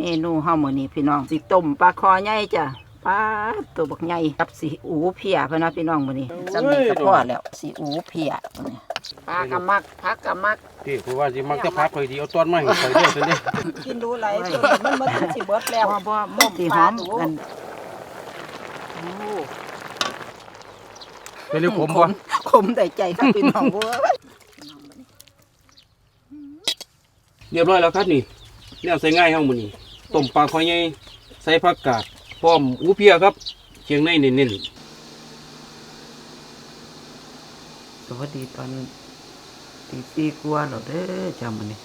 เมนูเฮามื้อนี้พี่น้องสิต้มปลาคอใหญ่จ้ะปลาตัวบักใหญ่กับสีอูเพียเพิ่นนะพี่น้องมื้อนี้จำนี้ก็พอแล้วสีอูเพียมื้อนี้ปลากะมักผักกะมักพี่เพราะว่าสิมักจะพักข่อยดีเอาต้นไม้ให้ข่อยเด้อซั่นเด้กินดูไหลจนมันมันถึงสิเบิดแล้วบ่บ่บ่สิหอมกันโอ้เป็นเรื่องผมบ่ขมได้ใจครับพี่น้องเว้ยเรียบร้อยแล้วครับนี่แนวใส่ง่ายเฮามื้อนี้ ต้มปลาข่อยใหญ่ใส่ผักกาดพร้อมอูเพียครับเชียงในเน้นสวัสดีตอนตีสี่กว่าแล้วเด้อจ้ามื้อนี้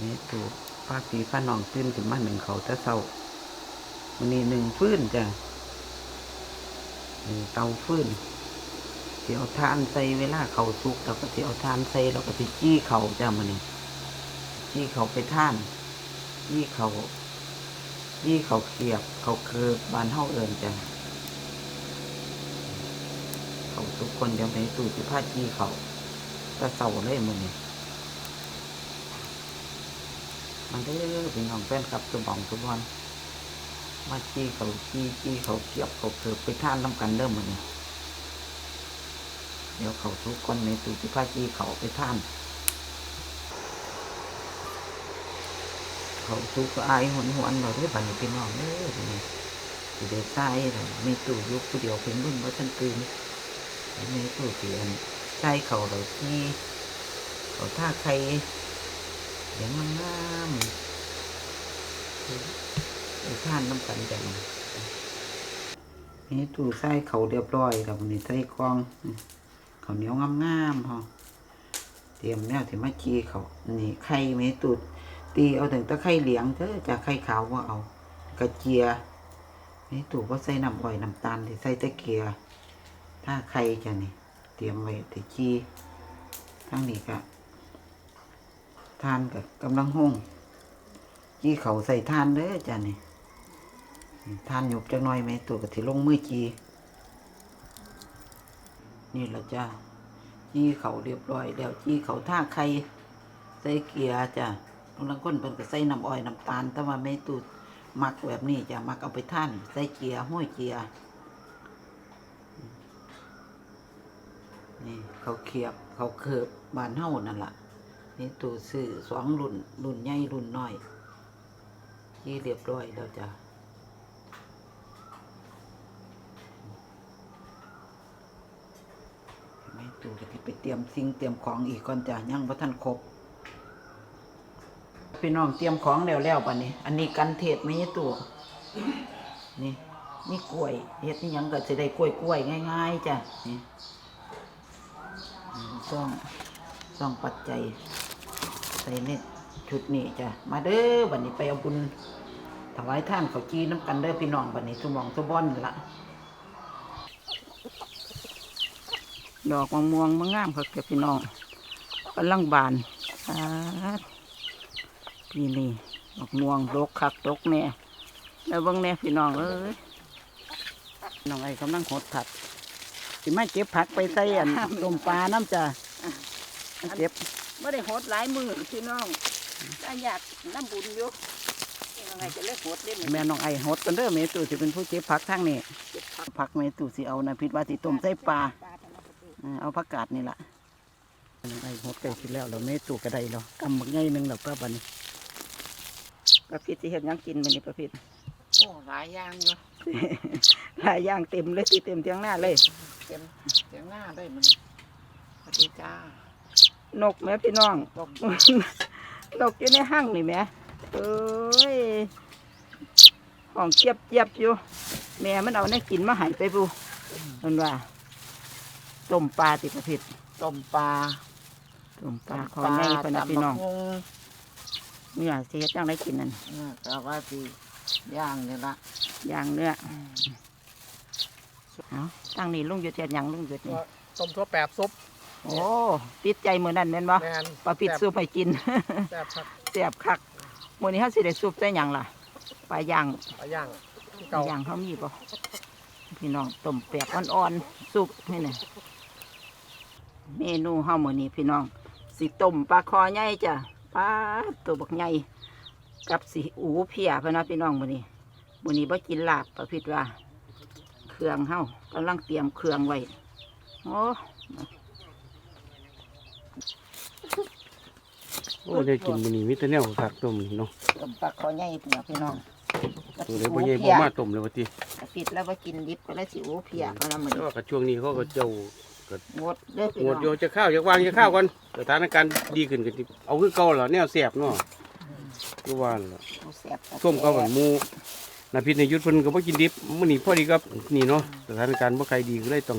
นี่ตู่ป้าพี่ป้าน้องตื่นขึ้นมาหนึ่งเขาวแต่เช้ามื้อนี้หนึ่งฟื้นจ้ะหนึ่งเตาฟื้นเสิเอาทานใส่เวลาเขาสุกแล้วก็เสิเอาทานใส่แล้วก็สิจี้เขาจ้ามื้อนี้จี้เขาไปท่าน จี้เขาจี้เขาเขียบ เขาคือบานเฮาเอิ้นจ้ะเขาทุกคนเดี๋ยวไปตู่สิพาจี้เขาตะเสาเลยมือนี่มันได้อพี่น้องแฟนคลับสมองสุบอนมาจี้เขาจี้จี้เขาเกียบเขาเกือไปท่านน้ำกันเริ่มมือนี่เดี๋ยวเขาทุกคนในตู่สิพาจี้เขาไปท่าน เขาทุกข์อายหวนหวนเราได้บันพี่น้องเด้อทีนี้สิได้ใส่เลยมีตู่อยุคผู้เดียวเพิ่งรุ่นว่าท่านตื่นมีตู้เสียนใช้เขาเราที่เขาท่าใครเสียงงามไอ้ท่านน้ำกันจังนี่ตู้ใส่เขาเรียบร้อยแล้ววันนี้ใส่กล้องเขาเหนียวงามๆพอเตรียมแนวที่มาจีเขานี่ไข่เมตุด ตีเอาถึงตะไคร่เหลียงเถอะจะไข่ขาวว่าเอา กระเจียเมตุว่าใส่น้ำอ้อยน้ำตาลที่ใส่ตะเกียถ้าใครจะนี่เตรียมไว้ต่จีทั้งนี้ก็ทานกับกำลังห้องจีเขาใส่ทานเด้อจ้ะนี่ทานหยบจักหน่อยไหมตัวก็ถิลงมือจีนี่ละจ้าจีเขาเรียบร้อยแล้วจีเขาท่าใครใส่เกียร์จ้ะ บางคนเพิ่นก็ใส่น้ำอ้อยน้ำตาล แต่ว่าไม่ตูดมักแบบนี้จะมักเอาไปท่านใส่เกียร์ห้อยเกียร์นี่เขาเขียบเขาเคิบบานเฮ้านั่นล่ะ นี่ตัวซื้อสองรุ่น รุ่นใหญ่รุ่นน้อยที่เรียบร้อยแล้วจ้ะไม่ตัวก็ที่ไปเตรียมสิ่งเตรียมของอีกก่อนจ้ะยังพระท่านครบ พี่น้องเตรียมของแล้วแล้วป่ะนี้อันนี้กันเทศไม่ใช่ตัว นี่นี่กล้วยเฮ็ดนี่ยังก็จะได้กล้วยกล้วยง่ายๆจ้ะนี่ซ่องซ่องปัจจัยใส่เน็ตชุดนี้จ้ะมาเด้อวันนี้ไปเอาบุญถวายท่านเขาจีน้ำกันเด้อพี่น้องวันนี้สมองสมบอนละดอกมะม่วงมะงามครับพี่น้องกำลังบานอ่า พี่นี่ดอกม่วงดกคักดกแน่แล้วเบิ่งแน่พี่น้องเอ้ยน้องไอ้กำลังหดผัดสิมาเก็บผักไปใส่อันต้มปลาน้ำจ้ะมาเก็บไม่ได้โหดหลายมือพี่น้องถ้าอยากน้ำบุญอยู่ยังไงจะเลิกโหดเล่นแม่น้องไอ้หดกันเด้อเมตู่สิเป็นผู้เก็บผักทางนี้เก็บผักผักเมตู่สิเอานะพิดว่าสิต้มใส่ปลาปลาธรรมดาเออเอาผักกาดนี่ล่ะน้องไอ้หดไก่สิแล้วเราเมตู่ก็ได้แล้วกำบักใหญ่หนึงแล้วก็บัดนี้ ประพิษสิเฮ็ดหยังกินมื้อนี้ประพิษโอ้หลายอย่างอยู่หลายอย่างเต็มเลยสิเต็มเทียงหน้าเลย เต็มเต็มหน้าได้มันสวัสดีจ้านกแม่พี่น้อง ตกนกอยู่ในห้างนี่แหม่เอ้ยห้องเจี๊ยบเจี๊ยบอยู่ แม่มันเอาในกินมาใหายไปปูมันว่าต้มปลาติประเภทต้มปลาต้มปลาของแม่พนะพี่น้องตำบักหุ่ง เนี่ยเสียจังได้กินนั่นเออแต่ว่าสิย่างนี่ละย่างเนื้อเอาตั้งนี่ลุงหยุดเทียนหยังลุงหยุดนี่ต้มทั่วแปบซุปโอ้ติดใจมือนั่นแม่นบ่แมนปลาปิดซุปให้กินแซ่บครับเสียบคักมื้อนี้เฮาสิได้ซุปใส่หยังล่ะปลาย่างปลาย่างเก่าอย่างเขามีป่ะพี่น้องต้มแปบอ่อนๆสุกนี่นะเมนูเฮามื้อนี้พี่น้องสิต้มปลาคอใหญ่จ้ะ ปลาตัวบักใหญ่กับสีอูเพียพะนะพี่น้องมื้อนี้มื้อนี้บ่กินลาบประพิดว่า เครื่องเฮากำลังเตรียมเครื่องไว้โอ้โอ้ได้กินมื้อนี้มีแต่แนวคักต้มนี่เนาะต้มปลาคอใหญ่เพียพี่น้องกับตัวสิใดบ่อูใหญ่เพีบ่ยมาต้มเลยว่าติประพิดแล้วบ่กินดิบก็เลยสิอูเพียพะนะมื้อแต่นี้ว่าก็ช่วงนี้เขาก็เจ้า งดเด้อพี่งน้อดงโยจะข้าวจะวางจะข้าวก่อนสถานการณ์ดีขึ้นก็สิเอาคือเก่าแล้วแนวแซ่บเนาะคือว่าล่ะเอาแซ่บส้มก็เหมือนหมูนาพิษในยุทธเพิ่นก็บ่กินดิบมื้อนี้พอดีครับนี่เนาะสถานการณ์บ่ใครดีก็เลยต้อง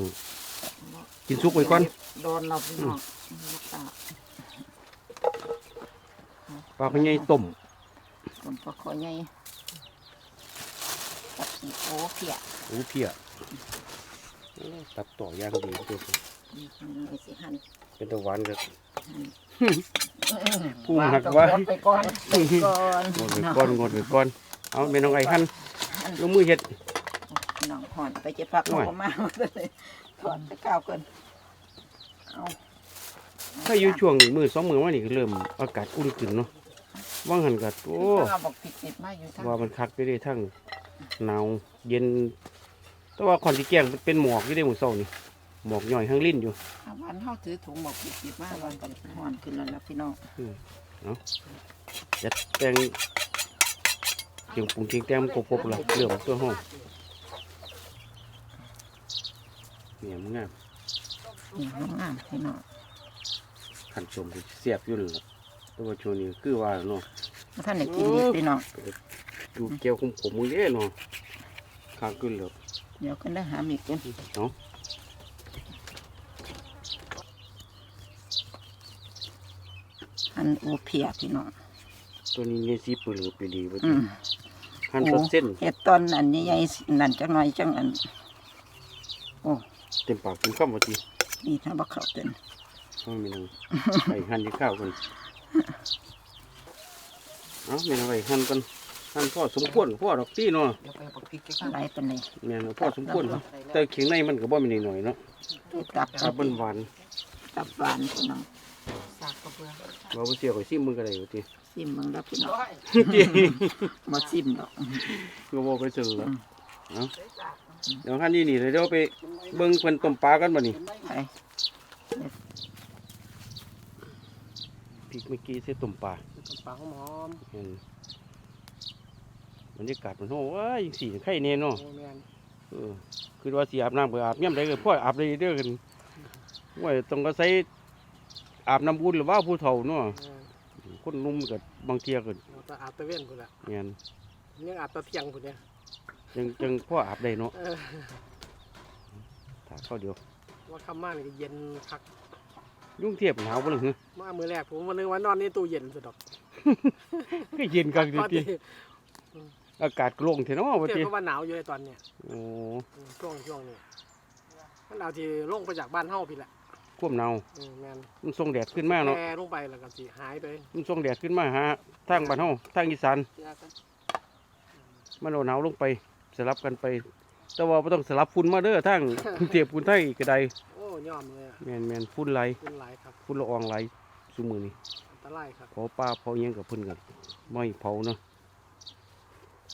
กินสุกไว้ก่อนโดนเราพี่น้องลูกตาปลาพะใหญ่ต้มต้มปลาคอใหญ่กับสีอูเพียหูเพียโอ้ ตัดต่อย่างดีตัวนี่นี่สิหั่นเป็นตะหวานก็หั่นพุ่งหักว่างไปก่อนไปก่อนงดไปก่อนงดไปก่อน เอาแม่น้องไอ้หั่นลงมือเฮ็ดน้องหอนไปเก็บผักโอ้เขายมาเลยถอนไปก้าวเกินเอาถ้าอยู่ช่วงมื้อสองมื้อมานี่ก็เริ่มอากาศอุ่นขึ้นเนาะว่างหันก็โอ้เอาบอกผิดติดมาอยู่ทั้งว่ามันคักไปได้ทั้งหนาวเย็น แต่ว่าคอนที่แกงมันเป็นหมอกอยู่ได้หมู่เช้านี่หมอกย่อยทั้งลิ้นอยู่เอาวันเขาถือถุงบอกผิดติดมาวันกันหอนขึ้นแล้วนะพี่น้องจัดแต่งเกียงปรุงเกียงแต้มกบกบละเรื่องตัวห้องเนี่ยมันงามนี่น้องงามพี่น้องขันชมก็เสียบอยู่นั่นล่ะแตัวาช่วงนี้คือว่าเนาะท่านได้กินดีพี่น้องดูเกี่ยวของผมมือเด้เนาะข้างขึ้นเลย เดี๋ยวกันได้หามีกันเนาะหันอูเพียพี่น้องตัวนี้เนี่ยสีปืนไปดีไปอืดีมหั่นตัดเส้นเห็ดตอนอันนี้ใหญ่ๆนั่นจังหน่อยจังอันโอ้เต็มปากเต็มคำว่าทีนี่ถ้าบักเขาเต็นเอาไม่นังไปหั่นที่ข้าวกันเอาไม่นังไปหั่นกัน หั่นพ่อสมควรพ่อดอกตีเนาะเดี๋ยวไปปักพริกกันไรเป็นเลยแม่นเอาพ่อสมควรครับแต่เขียงในมันก็บ่มีนิดหน่อยเนาะตับครับมันหวานตับหวานพี่น้องสากกระเบือเราไปเสียข่อยซิมมือก็ได้อยู่ติซิมมึงแล้วพี่น้องจริงมาซิมดอกก็บ่ไปซื้อแล้วเนาะเดี๋ยวหั่นนี่นี่เดี๋ยวไปเบิ่งเพิ่นต้มปลากันบัดนี้ไปพริกเมื่อกี้ใส่ต้มปลา ปลาหอม เห็น บรรยากาศมันโหว้ายจังสี่ไข่แน่เนาะโอ้แมนเออคือว่าสิอาบน้ำก็อาบย่ำได้ก็พ่ออาบได้เด้อกันว่าต้องก็ใส่อาบน้ำบุญหรือว่าผู้เฒ่าเนาะเออคนหนุ่มก็บางเทียก็เราจะอาบตะเวนพุ่นละเงี้ยยังอาบตะเที่ยงพุ่นเนี่ยจังจังพ่ออาบได้เนาะเออถ้าเข้าเดียวว่าคำมานี่ก็เย็นพักยุ่งเทียบหนาวบ่ล่ะมามือแรกผมวันนึงว่านอนในตู้เย็นสุดดอกก็เย็นกันพอดีดีๆ อากาศโล่งเท่เนาะว่าเทียติบกับว่าหนาวอยู่ในตอนเนี้ยโอ้อืมช่วงช่วงนี้มันหนาวที่ลงไปจากบ้านเฮาพี่แหละควบหนาวเออแมนมันส่งแดดขึ้นมาเนาะแพร่ลงไปแล้วก็สิหายไปมันส่งแดดขึ้นมาหาทางบ้านเฮาทางอีสานมันเอาหนาวลงไปสลับกันไป แต่ว่าบ่ต้องสลับฝุ่นมาเด้อทางกรุงเทพกรุงไทยก็ได้โอ้ยอมเลยอะแม่นแม่นฝุ่นไหลเป็นหลายครับฝุ่นละอองไหลซุมื้อนี้อันตรายครับ เผาป่าเผาหยังกับเพิ่นกันไม่เผาเนาะ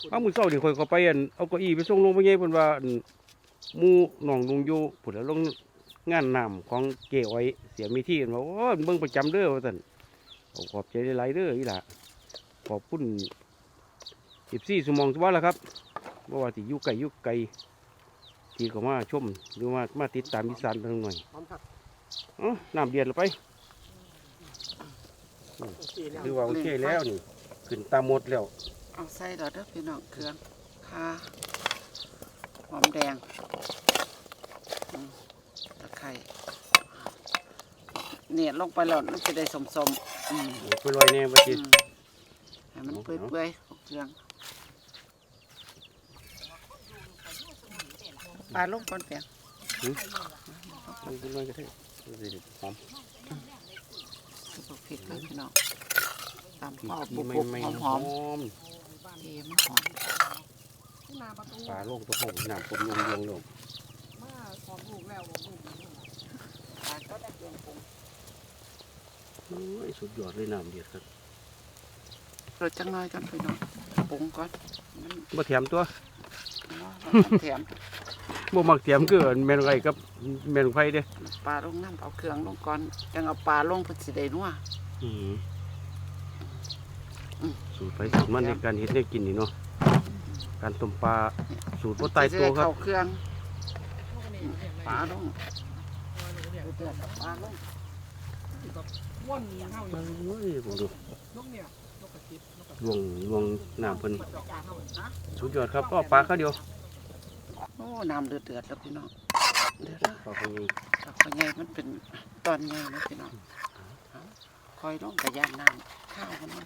เอามื้อเช้านี่ข่อยก็ไปอันเอาเก้าอี้ไปส่งลงไปใหญ่เพิ่นว่าอันหมู่น้องลุงอยู่พุ่นแล้วลงงานน้ำของเก๋อ้อยเสียมีที่เพิ่นว่าโอ้ยเบิ่งประจำเด้อว่าซั่นเอาขอบใจหลายๆเด้ออีหล่ะขอบคุณ14ชั่วโมงทุกวันแล้วครับบ่ว่าสิอยู่ไกลอยู่ไกลที่ก็มาชมหรือว่ามาติดตามอีสานเพิ่นหน่อยพร้อมผักเอ้าน้ำเดือดแล้วไป โอเคแล้ว คือว่าโอเคแล้วนี่ขึ้นตามหมดแล้ว เอาใส่ดอกเด้อพี่น้องเครื่องข่าหอมแดงอืมตะไคร้เนี่ยลงไปแล้วมันจะได้สมๆอืมไปลอยแน่บัดอืนี้มให้มันเปื่อยๆเอาเครื่องปลาลงก่อนเปียงไปลอยก็ได้สิหอมสุกพริกเลยพี่น้องตำพริกหอมที่บุบไม่บุบไม่ หอมหหออมมเทีมันหอมปลาโลงตัวหงน้ำผมยงยงลงมาของลูกแล้วของลูกปลาก็ได้เปลี่ยนปรุงโอ้ยสุดยอดเลยน้ำเดือดครับรสจังน้อยกันพี่น้องปรุงก่อนมันบ่แถมตัวแถมบ่มักแถมคือแม่นไอ้กับแม่นไผเด้ปลาลงน้ำเอาเครื่องลงก่อนจังเอาปลาลงเพิ่นสิได้นัวอืมอืม สูตรไปสูตรมันในการเฮ็ดให้กินนี่เนาะการต้มปลาสูตรบ่ตายตัวครับเข้าเครื่องปลาลงเดือดๆปลาลงม้วนเฮาอยู่โอ้ยบ่ดูนกเนี่ยนกกระจิบนกกระลวงลวงน้ำเพิ่นจอกเฮานะสุดยอดครับก็ปลาข้าวเดียวโอ้น้ำเดือดเดือดๆแล้วพี่น้องเดือดแล้วปลาพวกนี้ดอกใหญ่มันเป็นตอนใหญ่นะพี่น้องเอาคอยลงกระยานน้ำข้าวมันนะ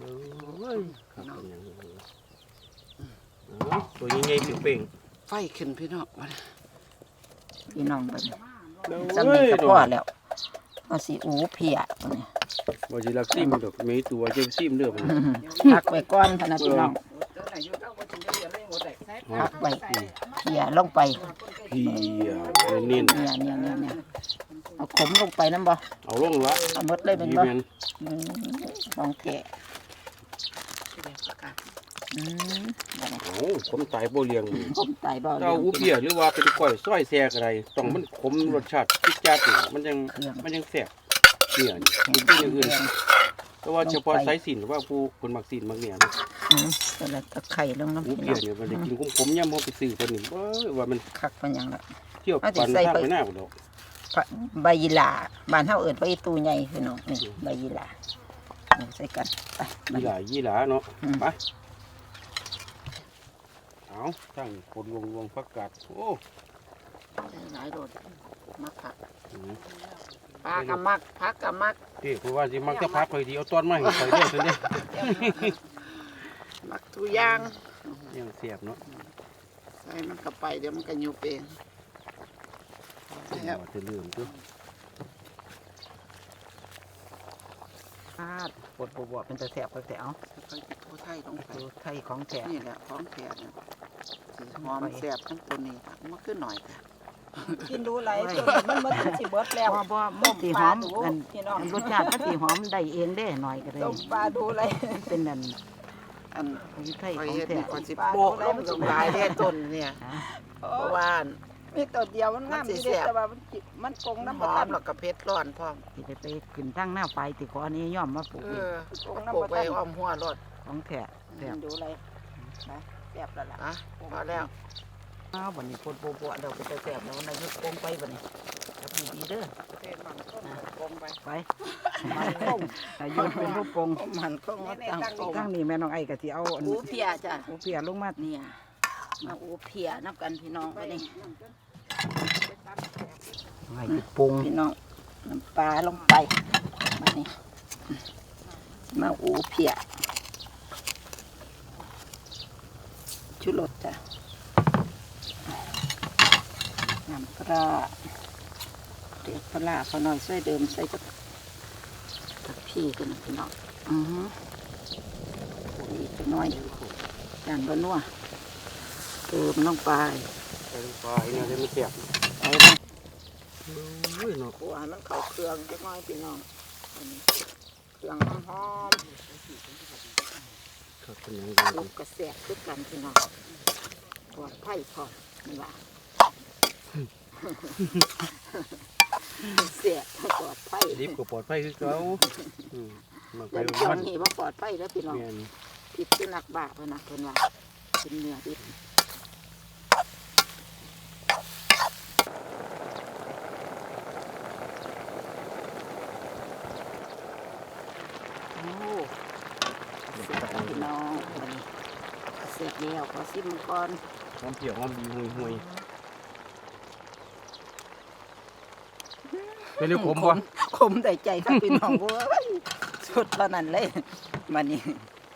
เอ้ยครับเป็นหยังเอาตัวใหญ่ๆเป่งไฟขึ้นพี่น้องมาพี่น้องไปๆจำเป็นก็พอแล้วเอาสิอูเพียตัวนี้บ่สิรักซิมดอกมีตัวเจ็บซิมเด้อมันพักไว้ก่อนพะนะพี่น้องพักไว้เพียลงไปเพียเน้นเนี่ยเนี่ยเนี่ยเนี่ยเอาขมลงไปน้ำบ่ๆเอาลงละเอาหมดเลยเป็นดีบ่ แม่นอืมของแท้ อืมบ่ได้เอาผมตายบ่เลี้ยงมันผมตายบ่เจ้าอูเพียหรือว่าเป็นก้อยซอยแซ่ก็ได้ต้องมันขมรสชาติจิดจัดนี่มันยังเครื่องมันยังแซ่บเนี่ยนี่มันเป็นอย่างอื่นแต่ว่าเฉพาะสายสินหรือว่าผู้คนมักสินมักเนี่ยนะอืมแต่ละตะไคร้ลงน้ำอูพี่เพีน้ยองเนี่ยมันได้กินขมๆย่ำมันไปซื้อเพิ่นนี่เอ้ยว่ามันคักเป็นหยังละ เที่ยวเอาสิปั่นใส่ทางไป ไปหน้าพุ่นดอกพระใบยีหร่าบ้านเฮาเอิ้นว่าอีตูใหญ่พี่น้องนี่ใบยีหร่า นี่ใส่กันไปยี่หลายี่หลาเนาะอืม ไปเอาตั้งคนวงวงพักกาดโอ้หลายโดดมักผักอืมปลากับมักผักกับมักที่เพราะว่าสิมักจะพักคอยดีเอาต้นมาให้คอยเด้อซั่นเด้มักทุกอย่างยังเสียบเนาะใส่มันก็ไปเดี๋ยวมันก็ยุบเองเอาจะลืมตัวาดปวดบวเป็นตะแสบก็แต่เอาไปกินทั่วไทยลงไปดูไทยของแท้นี่แหละของแท้เนี่ยสีหอมแซ่บทั้งตัวนี้ค่ะมันขึ้นหน่อยค่ะกินดูไหลจนมันมันถึงสิเบิดแล้วบ่บ่มันสิหอมต้อันพี่น้องอันรสชาติมันสิหอมได้เองได้หน่อยก็ได้ต้มปลาดูไหลมันเป็นอันอันไทยคอยของเฮ็ดแท้นี่ก่อนสิโปะลงตรงปลายแท้ต้นเนี่ยอ่าเพราะว่า มีตัวเดียวมันงามมันสิดีแซ่บแต่ว่ามันจิมันกงน้ำน้ำหบ่อทัมนแล้วก็เผ็ดร้อนพร้อมสิได้ไปขึ้นตั้งหน้าไฟติขออันนี้ย่อมมาปลูกเอเองอกงน้ำปลูบ่กไปทันอ้อมหัวรถของแท้แท้ดูไหลนะแซ่บแล้วล่ะอะพอแล้วอ้าวบัดนี้ปวดบวเดี๋ยวเป็นตะแสบแล้วนายกโกงไปบัดนี้จับดีๆเด้อเทศมันต้นกงไปไปมันคงนายกเป็นลูกโกงมันคงมาตั้งกงตั้งนี่แม่น้องไอ้ก็สิเอาอันอูเพียจ้ะอูเปียลงมาเนี่ย มาอูเพียนับกันพี่น้องไปนี่ให้ปรุงพี่น้องน้ำปลาลงไปมานี่มาอูเพียชุรสจ้ะน้ำปลาเด็กปลาเขาหน่อยใส่เดิมใส่กับกับพี่กันนะพี่น้องอือฮึอีกจักหน้อยจานบะนัวเติมลงไปไปปลาเนี่ยได้มันเสียบใส่ลงเฮ้ยเนาะขัวให้มันเข้าเครื่องจักหน้อยพี่น้องอันนี้เครื่องหอมครับเป็นหยังๆไงลูกกระแสกคือกันพี่น้องปลอดภัยพอนี่ว่าเสียปลอดภัยดิบก็ปลอดภัยคือเก่าอืมมันไปแล้วมัช่วนงนี้ว่าปลอดภัยแล้วพี่น้องแม่นผิดสุนัขบ้าเพิ่นนะเพิ่นว่าเป็นเนื้อดิบโอ้เสียบพี่น้องวันนี้ เสร็จแล้วขอซิมก่อนหอมเปียกหอมดีห่วยๆเป็นเรื่องขมบ่ขมได้ใจครับพี่น้องเว้ยสุดเท่านั้นเลยมานี่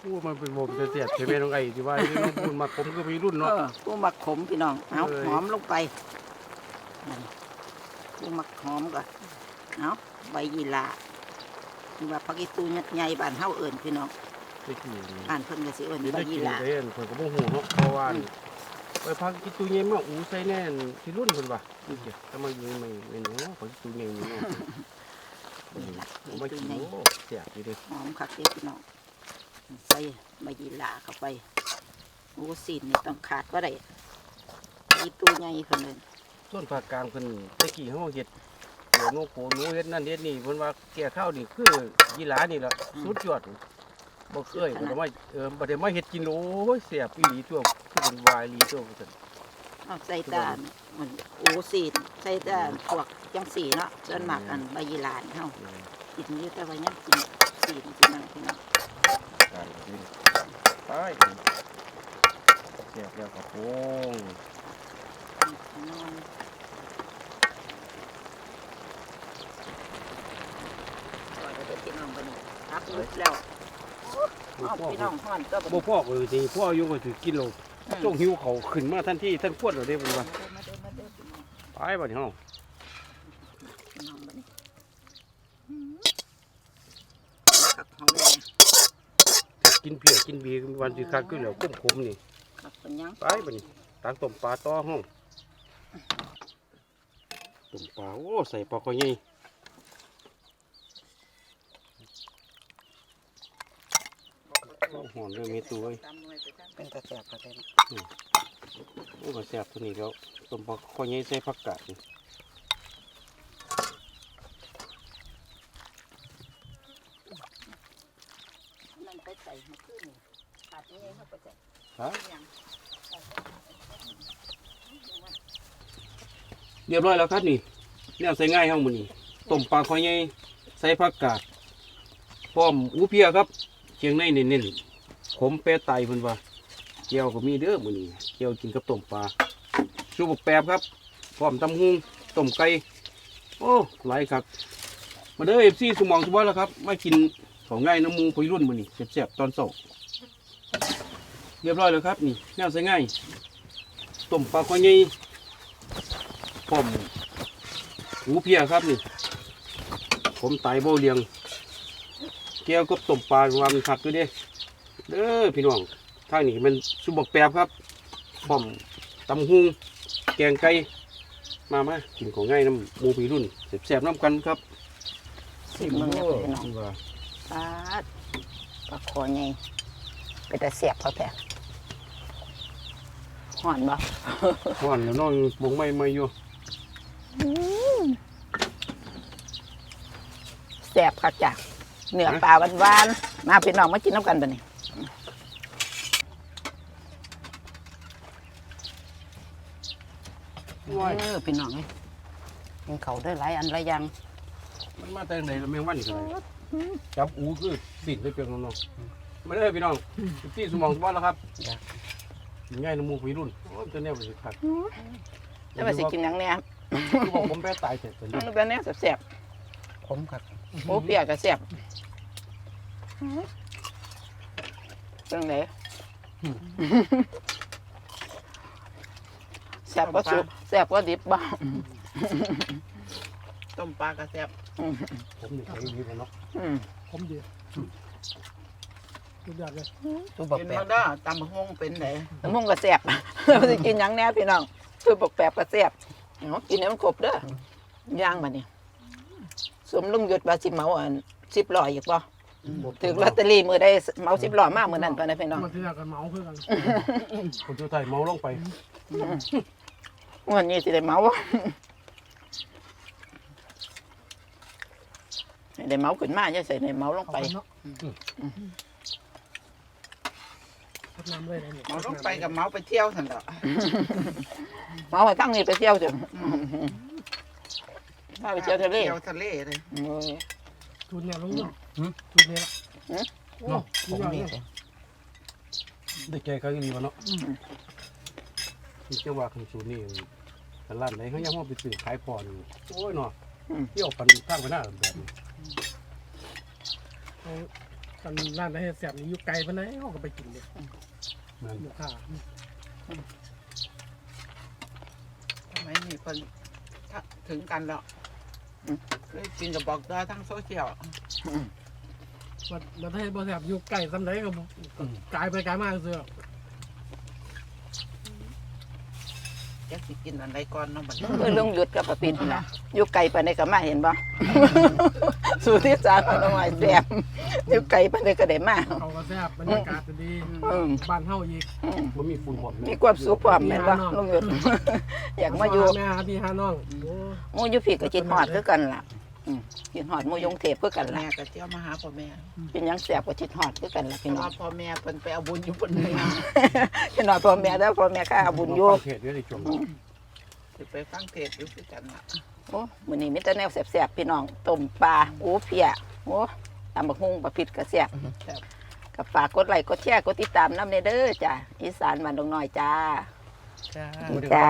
โอ้มันเป็นบ่มเสียบๆใช่ไหมน้องไอ้ที่ว่าที่มันบุญมาขมก็มีรุ่นเอเนาะอผู้มักขมพี่น้องเอาเอ้ยหอมลงไปนั่นผู้มักหอมก็เอาใบยีหราคือว่าพักอีตูใหญ่บ้านเฮาเอิ่นพี่น้อง ไปกินบ้านเพิ่นก็สิเอิ่นนี่ใบได้ยีกินหราได้อันข่อยก็บ่ฮู้เนาะเพราะว่าไปพักกินตู้เย็นมาอูใส่แน่นที่รุ่นเพิ่นว่านี่เจ้าถ้ามาอยู่ไม่ไม่เนาะข่อยตู้เย็นนี่เนาะผมไม่กินโอ้เสียบอยู่ดิหอมคักเด็พี่น้องใส่ใบยีหร่าเข้าไปโอ้สีนนี่ต้องขาดว่าได้มีตัวใหญ่คนเลยส่วนภาคกลางเพิ่นตะกี้เฮาเฮ็ดหัวโนโกหนูเฮ็ดนั่นเฮ็ดนี่เพิ่นว่าแก่ข้าวนี่คือยีหลานี่ล่ะสุดยอด บ่เคยบ่ได้มาเออบ่ได้มาเฮ็ดกินโอ้ยเสียบอีหลีทั่วคือเป็นวายอีหลีทั่วว่าซั่นเอาใส่ตาลมันโอ้สีนใส่ตาลพวกจังสีเนาะส่วนมากอันใบยีหร่านี่เฮากินอยู่แต่ว่ายังกินสีนกินนั่นพี่น้องการกินไปเสียบแล้วก็โป่งนอนปล่อยไปเด้อพี่น้องบัดนี้พักลุกแล้ว เอาพี่น้องฮ้อนก็บัดบ่นี้พอเออสิพ่ออยู่ก็สิกินแล้วช่วงหิวเขาขึ้นมาทันทีท่านควรแล้วเด้เพิ่นว่ามาเด้อมาเด้อพี่น้องไปบัดนี้เฮาพี่น้องบัดนี้อืมคักหอมเลยกินเพียกินบีวันสิคักขึ้นแล้วกุ้มขมนี่คักเป็นหยังไปบัดนี้ตักต้มปลาต่อห้องต้มปลาโอ้ใส่ปลาคอยใหญ่โอ้ หอมเลยมีตัวเอ้ยเป็นตะแสบกระเด็นโอ้ก็แซ่บตัวนี้แล้วต้มปลาคอยใหญ่ใส่ผักกาดนี่นั่นไปใส่มาขึ้นนี่ขาดนี่เองเขาไปใส่ฮะยังเรียบร้อยแล้วครับนี่แนวใส่ง่ายห้องมือนี่ต้มปลาคอยใหญ่ใส่ผักกาดพร้อมอูเพียครับเชียงในเน้นๆ ขมแปรไตเพิ่นว่าเจียวก็มีเด้อมื้อนี้เจียวกินกับต้มปลาชูบกแปบครับพร้อมตำหุงต้มไก่โอ้หลายครับ มาเด้อเอฟซีสมองทุกวันแล้วครับมากินของง่ายน้ำมูพยรุ่นมื้อนี้แซ่บๆตอนเช้าเรียบร้อยแล้วครับนี่แนวใส่ง่ายต้มปลาคอยใหญ่ผมหูเพียครับนี่ผมไตโบเลียงแก้วกับต้มปลาว่ามันขัดด้วยเด้ เด้อพี่น้องทางนี้มันสุบกแปบครับผมตำหุงแกงไก่มามากินของง่ายน้ำหมูพีรุ่นแสบๆน้ำกันครับสิมึงเนี่ยพี่น้องว่าปาดปลาคอใหญ่เป็นตะแสบเขาแท้ห่อนบ่ห่อนแล้วน้องบงไม่ไม่อยู่แสบคักจ้ะเนื้อปลาหวานๆมาพี่น้องมากินน้ำกันบัดนี้ ว้าย เออพี่น้องเอ้ยกินเขาได้หลายอันหลายอย่างมันมาแต่ไหนแล้วแมงวันกันเลยจับอูคือสิ่งได้เพียงน้องๆมาเด้อพี่น้องที่สมองทุกวันแล้วครับกินง่ายน้ำหมูพีรุ่นโอ้ยจะแนวไปสิครับจะมาสิกินหยังเนี่ยคือบอกผมแพ้ตายเสร็จเป็นมันเป็นแนวแสบผมครับๆโอ้เปียกก็แสบเรื่องไหนแสบก็สุก แสบก็ดิบบ้างต้มปลากระแซบผมนี่ใช้ดีกว่าเนาะอืมผมดีสุดยอดเลยตัวบักแปบด้าตำหงเป็นไหนน้ำมุงก็แสบมันจะกินหยังแน่พี่น้องคือปกแปบก็แสบเอากินให้มันครบเด้อย่างมานี่สมลุงหยุดบาสิเหมาอันสิบลอยอีกป่ถึงลอตเตอรี่มือได้เหมาสิบลอยมากมือนั้นปะนะพี่น้องมันที่กันเมาคือกันคนชั่วไทยเมาลงไป วันนี้สิได้เหมาบ่ให้ได้เหมาขึ้นมาจะใส่ได้เหมาลงไปเนาะรดน้ำเลยนะนี่เมาลงไปกับเมาไปเที่ยวสันดอกเหมาไปตั้งนี้ไปเที่ยวจ้ะพาไปเที่ยวทะเลเที่ยวทะเลเลยโอ้ยทุนเนี่ยลุงเนาะทุนเนี่ยละโอ้เนาะสุดยอดเลยได้แก่เขาอีนีวะเนาะมีเจ้าว่าคันสูตรนี่ ตลาดไหนเขายังว่าไปซื้อขายพอนโอ้ยเนาะเที่ยวพันทางไปหน้าแบบนี้เอากันร้านไหนแสบนี่อยู่ไกลปานไหนเขาก็ไปกินเลยนั่นอยู่ข้าทำไมมีคนถึงกันแล้วเลยกินกับบอกดอทั้งโซเชียลวัดแล้วถ้าให้บ่แสบอยู่ไกลสำไหนก็บ่กลายไปไกลมากเสือ จักสิกินอันใดก่อนเนาะบัดนี้เออลุงหยุดกับปะปินนะอยู่ไกลปานใดก็มาเห็นบ่ สู่ที่สามของน้องอ้อยแซ่บอยู่ไกลปานใดก็ได้มาเขาก็แซ่บบรรยากาศก็ดีอืมบ้านเฮาอีกบ่มีฝุ่นหมดมีความสุขพร้อมแม่นบ่ลุงหยุด อยากมาอยู่แม่หาพี่หาน้องโอ้ หมู่อยู่พี่ก็กินฮอดคือกันล่ะอืม กินฮอดหมู่ยงเทพคือกันล่ะแม่ก็เที่ยวมาหาพ่อแม่เป็นหยังแซ่บกว่ากินฮอดคือกันล่ะเพพี่ราะน้อว่างพ่อแม่เพิ่นไปเอาบุญอยู่เพิ่นเลยพี่น้องพ่อแม่แล้วพ่อแม่ข้าบุญอยู่เทศอยู่ในช่วงสิไปฟังเทศน์อยู่คือกันล่ะโอ้มื้อนี้มีแต่แนวแซ่บๆพี่น้องต้มปลาอูเพียโอ้ตำบักหุ่งปลาพิดก็แซ่บครับก็ฝากกดไลค์กดแชร์กดติดตามนำเด้อจ้าอีสานบ้านดงน้อยจ้าจ้า จ้า